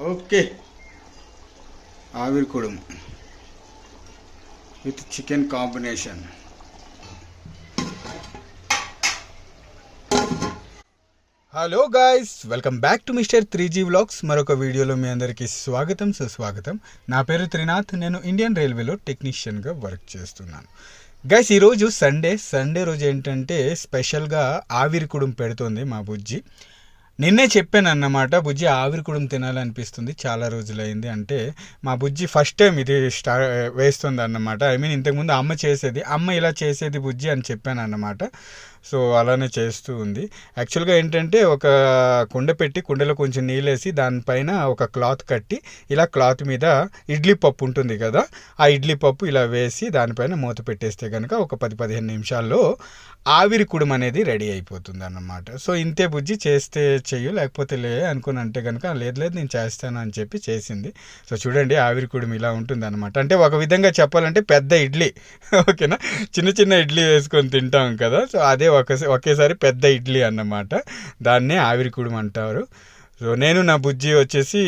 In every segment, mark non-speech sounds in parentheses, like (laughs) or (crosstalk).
Okay. ఆవిరి కుడుము. With chicken combination. Hello guys welcome back to mister three G vlogs. మరొక వీడియోలో మీ అందరికీ స్వాగతం సుస్వాగతం. నా పేరు త్రినాథ్ నేను ఇండియన్ రైల్వేలో టెక్నీషియన్గా వర్క్ చేస్తున్నాను. గైస్ ఈరోజు సండే. సండే రోజు ఏంటంటే స్పెషల్గా ఆవిరి కుడుం పెడుతోంది మా బుజ్జి. నిన్నే చెప్పాను అన్నమాట బుజ్జి ఆవిరి కుడుం తినాలనిపిస్తుంది చాలా రోజులైంది అంటే మా బుజ్జి ఫస్ట్ టైం ఇది స్టార్ వేస్తుంది అన్నమాట ఐ మీన్ ఇంతకుముందు అమ్మ చేసేది అమ్మ ఇలా చేసేది బుజ్జి అని చెప్పాను అన్నమాట సో అలానే చేస్తూ ఉంది. యాక్చువల్గా ఏంటంటే ఒక కుండ పెట్టి కుండలో కొంచెం నీళ్ళేసి దానిపైన ఒక క్లాత్ కట్టి ఇలా క్లాత్ మీద ఇడ్లీ పప్పు ఉంటుంది కదా ఆ ఇడ్లీ పప్పు ఇలా వేసి దానిపైన మూత పెట్టేస్తే కనుక ఒక పది పదిహేను నిమిషాల్లో ఆవిరి కుడుం అనేది రెడీ అయిపోతుంది అన్నమాట సో ఇంతే బుజ్జి చేస్తే చెయ్యు లేకపోతే లే అనుకుని అంటే కనుక లేదు లేదు నేను చేస్తాను అని చెప్పి చేసింది. సో చూడండి ఆవిరి కుడుం ఇలా ఉంటుంది అనమాట అంటే ఒక విధంగా చెప్పాలంటే పెద్ద ఇడ్లీ ఓకేనా? చిన్న చిన్న ఇడ్లీ వేసుకొని తింటాం కదా సో అదే ఒకసారి ఒకేసారి పెద్ద ఇడ్లీ అన్నమాట. దాన్నే ఆవిరికుడు అంటారు. సో నేను నా బుజ్జి వచ్చేసి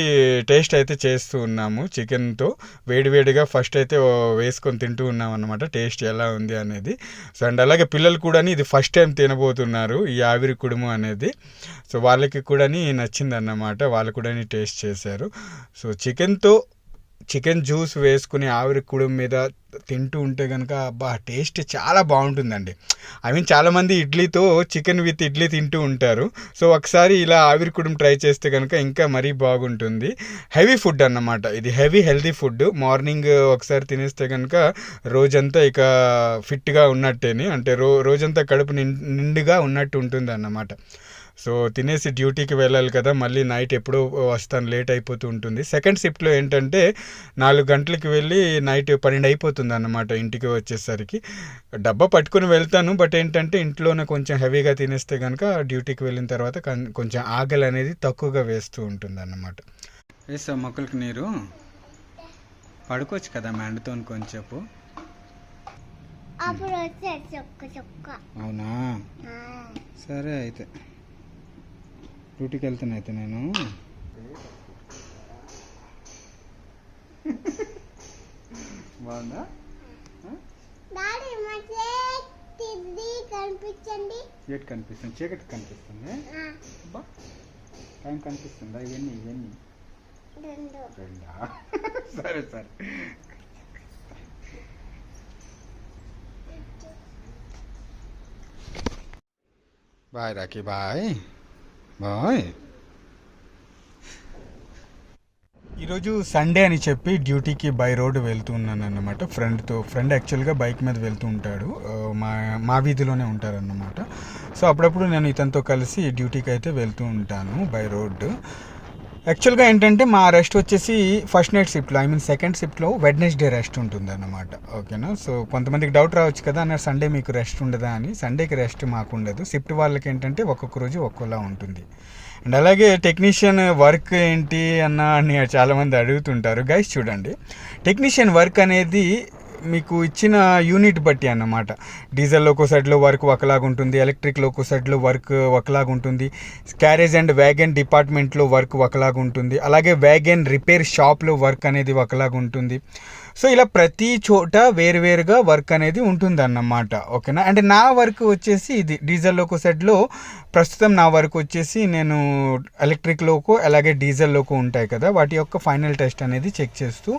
టేస్ట్ అయితే చేస్తూ ఉన్నాము చికెన్తో. వేడివేడిగా ఫస్ట్ అయితే వేసుకొని తింటూ ఉన్నాం అనమాట టేస్ట్ ఎలా ఉంది అనేది. సో అండ్ అలాగే పిల్లలు కూడా ఇది ఫస్ట్ టైం తినబోతున్నారు ఈ ఆవిరి కుడుము అనేది. సో వాళ్ళకి కూడా నచ్చింది అన్నమాట వాళ్ళు కూడా టేస్ట్ చేశారు. సో చికెన్తో చికెన్ జ్యూస్ వేసుకుని ఆవిరి కుడుం మీద తింటూ ఉంటే కనుక అబ్బా టేస్ట్ చాలా బాగుంటుందండి. ఐ మీన్ చాలామంది ఇడ్లీతో చికెన్ విత్ ఇడ్లీ తింటూ ఉంటారు. సో ఒకసారి ఇలా ఆవిరి కుడుం ట్రై చేస్తే కనుక ఇంకా మరీ బాగుంటుంది. హెవీ ఫుడ్ అన్నమాట. ఇది హెవీ హెల్తీ ఫుడ్ మార్నింగ్ ఒకసారి తినేస్తే కనుక రోజంతా ఇక ఫిట్గా ఉన్నట్టేని అంటే రో రోజంతా కడుపు నిండుగా ఉన్నట్టు ఉంటుంది అన్నమాట సో తినేసి డ్యూటీకి వెళ్ళాలి కదా మళ్ళీ నైట్ ఎప్పుడో వస్తాను లేట్ అయిపోతూ ఉంటుంది. సెకండ్ షిఫ్ట్లో ఏంటంటే నాలుగు గంటలకి వెళ్ళి నైట్ పన్నెండు అయిపోతుంది అన్నమాట ఇంటికి వచ్చేసరికి. డబ్బా పట్టుకుని వెళ్తాను బట్ ఏంటంటే ఇంట్లోనే కొంచెం హెవీగా తినేస్తే కనుక డ్యూటీకి వెళ్ళిన తర్వాత కొంచెం ఆకలి అనేది తక్కువగా వేస్తూ ఉంటుంది అన్నమాట వేసా మొక్కలకి నీరు? పడుకోవచ్చు కదా మ్యాండ్తో కొంచెంసేపు? అప్పుడు వచ్చే చొక్క చొక్క. అవునా? సరే అయితే. డ్యూటీకి వెళ్తాను అయితే నేను. బాగుందా? కనిపించండి. చీకటి కనిపిస్తుంది. చీకటి కనిపిస్తుంది. టైం కనిపిస్తుందా? ఇవన్నీ ఇవన్నీ. రెండు. రెండా? (laughs) సరే సరే. Bye Rakhi bye. బాయ్. ఈరోజు సండే అని చెప్పి డ్యూటీకి బై రోడ్ వెళ్తూ ఉన్నాను అనమాట ఫ్రెండ్తో ఫ్రెండ్ యాక్చువల్గా బైక్ మీద వెళ్తూ ఉంటాడు. మా మా వీధిలోనే ఉంటారన్నమాట. సో అప్పుడప్పుడు నేను ఇతనితో కలిసి డ్యూటీకి అయితే వెళ్తూ ఉంటాను బై రోడ్. యాక్చువల్గా ఏంటంటే మా రెస్ట్ వచ్చేసి ఫస్ట్ నైట్ షిఫ్ట్లో ఐ మీన్ సెకండ్ షిఫ్ట్లో వెడ్నెస్డే రెస్ట్ ఉంటుంది అనమాట ఓకేనా సో కొంతమందికి డౌట్ రావచ్చు కదా అన్న సండే మీకు రెస్ట్ ఉండదా అని. సండేకి రెస్ట్ మాకు ఉండదు. షిఫ్ట్ వాళ్ళకి ఏంటంటే ఒక్కొక్క రోజు ఒక్కోలా ఉంటుంది. అండ్ అలాగే టెక్నీషియన్ వర్క్ ఏంటి అన్న అని చాలామంది అడుగుతుంటారు. గైస్ చూడండి టెక్నీషియన్ వర్క్ అనేది మీకు ఇచ్చిన యూనిట్ బట్టి అన్నమాట. డీజిల్ లోకో సైడ్లో వర్క్ ఒకలాగా ఉంటుంది ఎలక్ట్రిక్ లోకో సైడ్లో వర్క్ ఒకలాగా ఉంటుంది క్యారేజ్ అండ్ వ్యాగన్ డిపార్ట్మెంట్లో వర్క్ ఒకలాగా ఉంటుంది అలాగే వ్యాగన్ రిపేర్ షాప్లో వర్క్ అనేది ఒకలాగా ఉంటుంది. సో ఇలా ప్రతి చోట వేరువేరుగా వర్క్ అనేది ఉంటుంది అన్నమాట ఓకేనా? అంటే నా వర్క్ వచ్చేసి ఇది డీజిల్ లోకో సైడ్లో ప్రస్తుతం నా వర్క్ వచ్చేసి నేను ఎలక్ట్రిక్ లోకో అలాగే డీజిల్ లోకో ఉంటాయి కదా వాటి యొక్క ఫైనల్ టెస్ట్ అనేది చెక్ చేస్తూ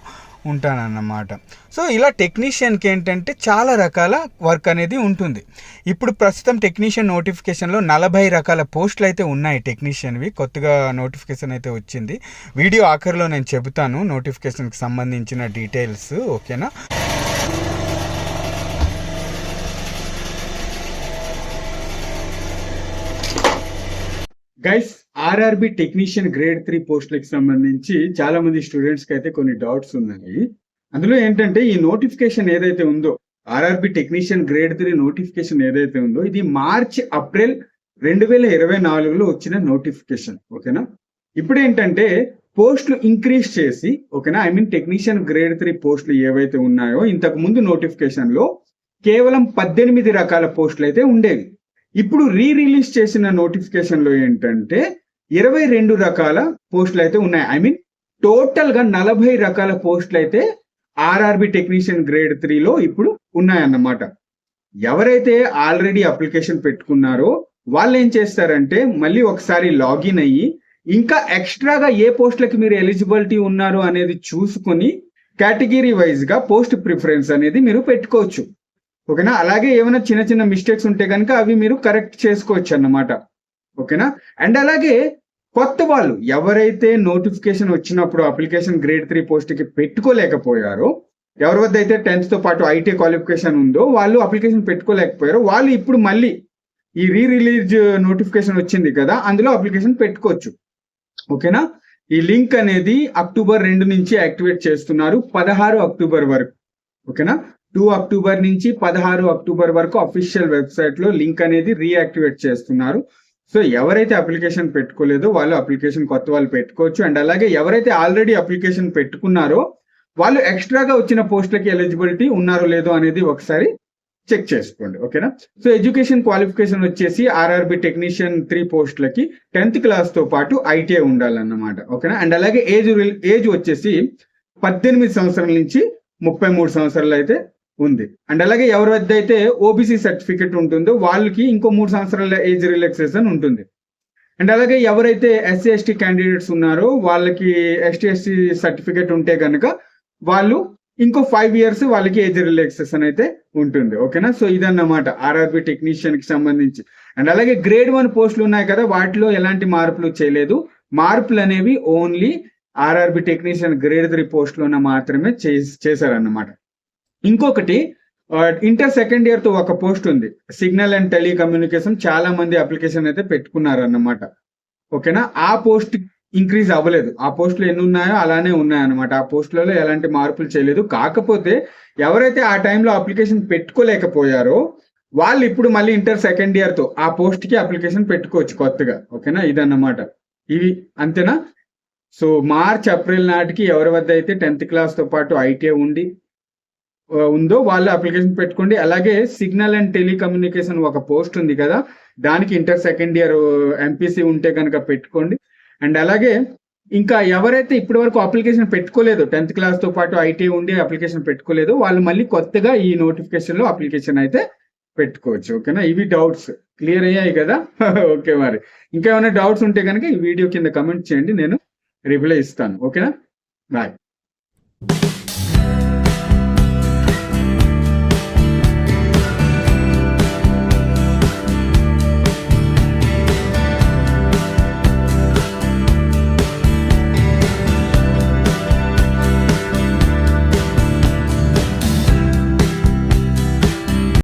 ఉంటానన్నమాట. సో ఇలా టెక్నీషియన్కి ఏంటంటే చాలా రకాల వర్క్ అనేది ఉంటుంది. ఇప్పుడు ప్రస్తుతం టెక్నీషియన్ నోటిఫికేషన్లో నలభై రకాల పోస్టులు అయితే ఉన్నాయి టెక్నీషియన్వి. కొత్తగా నోటిఫికేషన్ అయితే వచ్చింది. వీడియో ఆఖరిలో నేను చెబుతాను నోటిఫికేషన్కి సంబంధించిన డీటెయిల్స్ ఓకేనా? Guys RRB technician grade three పోస్టులకు సంబంధించి చాలా మంది స్టూడెంట్స్కి అయితే కొన్ని డౌట్స్ ఉన్నాయి. అందులో ఏంటంటే ఈ నోటిఫికేషన్ ఏదైతే ఉందో RRB technician grade three notification ఏదైతే ఉందో ఇది మార్చ్ ఏప్రిల్ రెండు వేల ఇరవై నాలుగులో వచ్చిన నోటిఫికేషన్ ఓకేనా ఇప్పుడు ఏంటంటే పోస్టులు ఇంక్రీజ్ చేసి ఓకేనా I mean technician grade three పోస్టులు ఏవైతే ఉన్నాయో ఇంతకు ముందు నోటిఫికేషన్లో కేవలం పద్దెనిమిది రకాల పోస్టులు అయితే ఉండేవి. ఇప్పుడు రీ రిలీజ్ చేసిన నోటిఫికేషన్లో ఏంటంటే ఇరవై రెండు రకాల పోస్టులు అయితే ఉన్నాయి. ఐ మీన్ టోటల్గా నలభై రకాల పోస్టులు అయితే ఆర్ఆర్బి టెక్నీషియన్ గ్రేడ్ త్రీలో ఇప్పుడు ఉన్నాయన్నమాట. ఎవరైతే ఆల్రెడీ అప్లికేషన్ పెట్టుకున్నారో వాళ్ళు ఏం చేస్తారంటే మళ్ళీ ఒకసారి లాగిన్ అయ్యి ఇంకా ఎక్స్ట్రాగా ఏ పోస్టులకి మీరు ఎలిజిబిలిటీ ఉన్నారు అనేది చూసుకొని కేటగిరీ వైజ్గా పోస్ట్ ప్రిఫరెన్స్ అనేది మీరు పెట్టుకోవచ్చు. ఓకేనా? అలాగే ఏమైనా చిన్న చిన్న మిస్టేక్స్ ఉంటే కనుక అవి మీరు కరెక్ట్ చేసుకోవచ్చు అన్నమాట. ఓకేనా? అండ్ అలాగే కొత్త వాళ్ళు ఎవరైతే నోటిఫికేషన్ వచ్చినప్పుడు అప్లికేషన్ గ్రేడ్ త్రీ పోస్ట్కి పెట్టుకోలేకపోయారో ఎవరి వద్ద అయితే టెన్త్తో పాటు ఐటీ క్వాలిఫికేషన్ ఉందో వాళ్ళు అప్లికేషన్ పెట్టుకోలేకపోయారో వాళ్ళు ఇప్పుడు మళ్ళీ ఈ రీ రిలీజ్ నోటిఫికేషన్ వచ్చింది కదా అందులో అప్లికేషన్ పెట్టుకోవచ్చు. ఓకేనా? ఈ లింక్ అనేది అక్టోబర్ రెండు నుంచి యాక్టివేట్ చేస్తున్నారు పదహారు అక్టోబర్ వరకు. ఓకేనా? టూ అక్టోబర్ నుంచి పదహారు అక్టోబర్ వరకు అఫీషియల్ వెబ్సైట్లో లింక్ అనేది రీయాక్టివేట్ చేస్తున్నారు. సో ఎవరైతే అప్లికేషన్ పెట్టుకోలేదో వాళ్ళు అప్లికేషన్ కొత్త వాళ్ళు పెట్టుకోవచ్చు. అండ్ అలాగే ఎవరైతే ఆల్రెడీ అప్లికేషన్ పెట్టుకున్నారో వాళ్ళు ఎక్స్ట్రాగా వచ్చిన పోస్టులకి ఎలిజిబిలిటీ ఉన్నారో లేదో అనేది ఒకసారి చెక్ చేసుకోండి. ఓకేనా? సో ఎడ్యుకేషన్ క్వాలిఫికేషన్ వచ్చేసి ఆర్ఆర్బి టెక్నీషియన్ త్రీ పోస్టులకి టెన్త్ క్లాస్తో పాటు ఐటీఐ ఉండాలన్నమాట. ఓకేనా? అండ్ అలాగే ఏజ్ ఏజ్ వచ్చేసి పద్దెనిమిది సంవత్సరాల నుంచి ముప్పై మూడు సంవత్సరాలు అయితే ఉంది. అండ్ అలాగే ఎవరి వద్ద అయితే ఓబీసీ సర్టిఫికెట్ ఉంటుందో వాళ్ళకి ఇంకో మూడు సంవత్సరాల ఏజ్ రిలాక్సేషన్ ఉంటుంది. అండ్ అలాగే ఎవరైతే ఎస్సీ ఎస్టీ క్యాండిడేట్స్ ఉన్నారో వాళ్ళకి ఎస్టీ ఎస్టీ సర్టిఫికెట్ ఉంటే కనుక వాళ్ళు ఇంకో ఫైవ్ ఇయర్స్ వాళ్ళకి ఏజ్ రిలాక్సేషన్ అయితే ఉంటుంది. ఓకేనా సో ఇదన్నమాట ఆర్ఆర్బి టెక్నీషియన్కి సంబంధించి. అండ్ అలాగే గ్రేడ్ వన్ పోస్టులు ఉన్నాయి కదా వాటిలో ఎలాంటి మార్పులు చేయలేదు. మార్పులు అనేవి only RRB technician grade three పోస్టులోన మాత్రమే చేశారన్నమాట. ఇంకొకటి ఇంటర్ సెకండ్ ఇయర్తో ఒక పోస్ట్ ఉంది. సిగ్నల్ అండ్ టెలికమ్యూనికేషన్ చాలా మంది అప్లికేషన్ అయితే పెట్టుకున్నారు అన్నమాట ఓకేనా? ఆ పోస్ట్ ఇంక్రీజ్ అవ్వలేదు. ఆ పోస్టులు ఎన్ని ఉన్నాయో అలానే ఉన్నాయన్నమాట. ఆ పోస్టులలో ఎలాంటి మార్పులు చేయలేదు. కాకపోతే ఎవరైతే ఆ టైంలో అప్లికేషన్ పెట్టుకోలేకపోయారో వాళ్ళు ఇప్పుడు మళ్ళీ ఇంటర్ సెకండ్ ఇయర్తో ఆ పోస్ట్కి అప్లికేషన్ పెట్టుకోవచ్చు కొత్తగా. ఓకేనా? ఇదన్నమాట. ఇవి అంతేనా? సో మార్చ్ ఏప్రిల్ నాటికి ఎవరి వద్ద అయితే టెన్త్ క్లాస్తో పాటు ఐటీఐ ఉండి ఉందో వాళ్ళు అప్లికేషన్ పెట్టుకోండి. అలాగే సిగ్నల్ అండ్ టెలికమ్యూనికేషన్ ఒక పోస్ట్ ఉంది కదా. దానికి ఇంటర్ సెకండ్ ఇయర్ ఎంపీసీ ఉంటే కనుక పెట్టుకోండి. అండ్ అలాగే ఇంకా ఎవరైతే ఇప్పటి వరకు అప్లికేషన్ పెట్టుకోలేదు టెన్త్ క్లాస్తో పాటు ఐటీ ఉండి అప్లికేషన్ పెట్టుకోలేదు వాళ్ళు మళ్ళీ కొత్తగా ఈ నోటిఫికేషన్లో అప్లికేషన్ అయితే పెట్టుకోవచ్చు. ఓకేనా? ఇవి డౌట్స్ క్లియర్ అయ్యాయి కదా? (laughs) ఓకే మరి. ఇంకా ఏమైనా డౌట్స్ ఉంటే కనుక ఈ వీడియో కింద కమెంట్ చేయండి. నేను రిప్లై ఇస్తాను. ఓకేనా? బాయ్